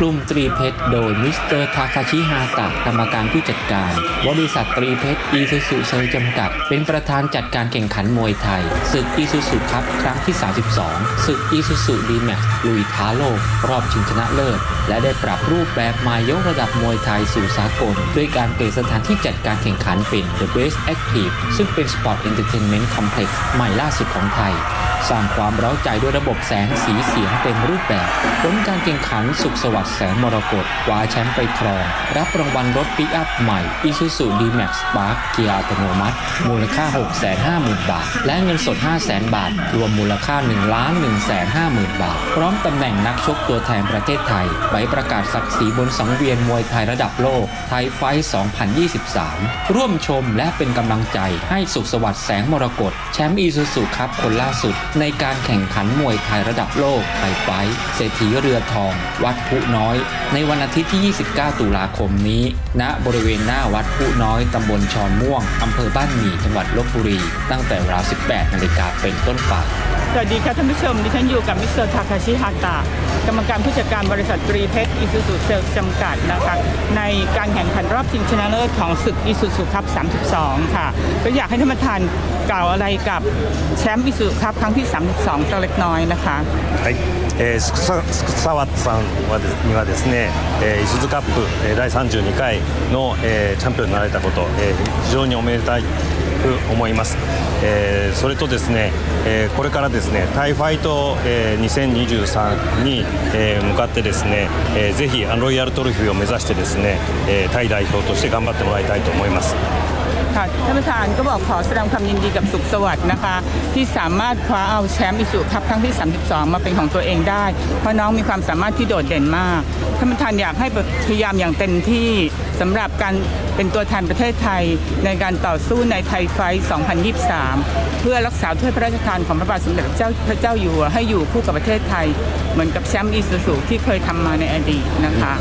กลุ่มตรีเพชรโดยมิสเตอร์ทาคาชิฮาตะกรรมการผู้จัดการ บริษัทตรีเพชรอีซูซูเซลจำกัด เป็นประธานจัดการแข่งขันมวยไทย ศึกอีซูซูคัพครั้งที่ 32 ศึกอีซูซูดีแม็กซ์ลุยท้าโลก รอบชิงชนะเลิศ และได้ปรับรูปแบบมายกระดับมวยไทยสู่สากล ด้วยการเปลี่ยนสถานที่จัดการแข่งขันเป็น The Best Active ซึ่งเป็น Sport Entertainment Complex ใหม่ล่าสุดของไทย สร้างความเร้าใจด้วยระบบแสงสีเสียงเต็มรูปแบบผลการแข่งขันสุขสวัสดิ์แสงมรกตคว้าแชมป์ไปครอง รับรางวัลรถปิกอัพใหม่ Isuzu D-Max Spark เกียร์อัตโนมัติ มูลค่า 650,000 บาท และเงินสด 500,000 บาท รวมมูลค่า 1,150,000บาท พร้อมตำแหน่งนักชกตัวแทนประเทศไทยใบประกาศศักดิ์ศรีบนสังเวียนมวยไทยระดับโลก ไทยไฟ 2023 ร่วมชมและเป็นกำลังใจให้สุขสวัสดิ์แสงมรกตแชมป์อีซูซูครับคนล่าสุดในการแข่งขันมวยไทยระดับโลกไทไฟเศรษฐีเรือทอง วัดผู้น้อย ในวันอาทิตย์ที่ 29 ตุลาคมนี้ ณ บริเวณหน้าวัดผู้น้อยตำบลชอนม่วงอำเภอบ้านหมี่จังหวัดลบบุรี ตั้งแต่เวลา 18 นาฬิกาเป็นต้นไปสวัสดีค่ะท่านผู้ชม ดิฉันอยู่กับมิสเตอร์ทาคาชิฮาตะกรรมการผู้จัดการบริษัทตรีเพชรอิซูซูเซลจำกัดนะคะในการแข่งขันรอบชิงชนะเลิศของศึกอิซูซูคัพ32 ค่ะ ก็อยากให้ท่านประธานกล่าวอะไรกับแชมป์อิซูซูคัพครั้งท32สักเล็กน้อยนะคะ はい、えー、すさす沢田さんはでにはですね、えー、イスズカップ、えー、第32回の、えーチャンピオンになられたこと、えー非常におめでたいと思います、えーそれとですね、えーこれからですねタイファイト、えー2023に、えー向かってですね、えーぜひあのロイヤルトロフィーを目指してですね、えータイ代表として頑張ってもらいたいと思います ค่ะ ท่านประธานก็บอกขอแสดงความยินดีกับสุขสวัสดิ์นะคะ ที่สามารถคว้าเอาแชมป์อิสุคัพครั้งที่ 32 มาเป็นของตัวเองได้ เพราะน้องมีความสามารถที่โดดเด่นมาก ท่านประธานอยากให้พยายามอย่างเต็มที่สำหรับการเป็นตัวแทนประเทศไทยในการต่อสู้ในไทยไฟ 2023 เพื่อรักษาถ้วยพระราชทานของพระบาทสมเด็จพระเจ้าพระเจ้าอยู่หัวให้อยู่คู่กับประเทศไทย เหมือนกับแชมป์อิสุสุที่เคยทำมาในอดีตนะคะ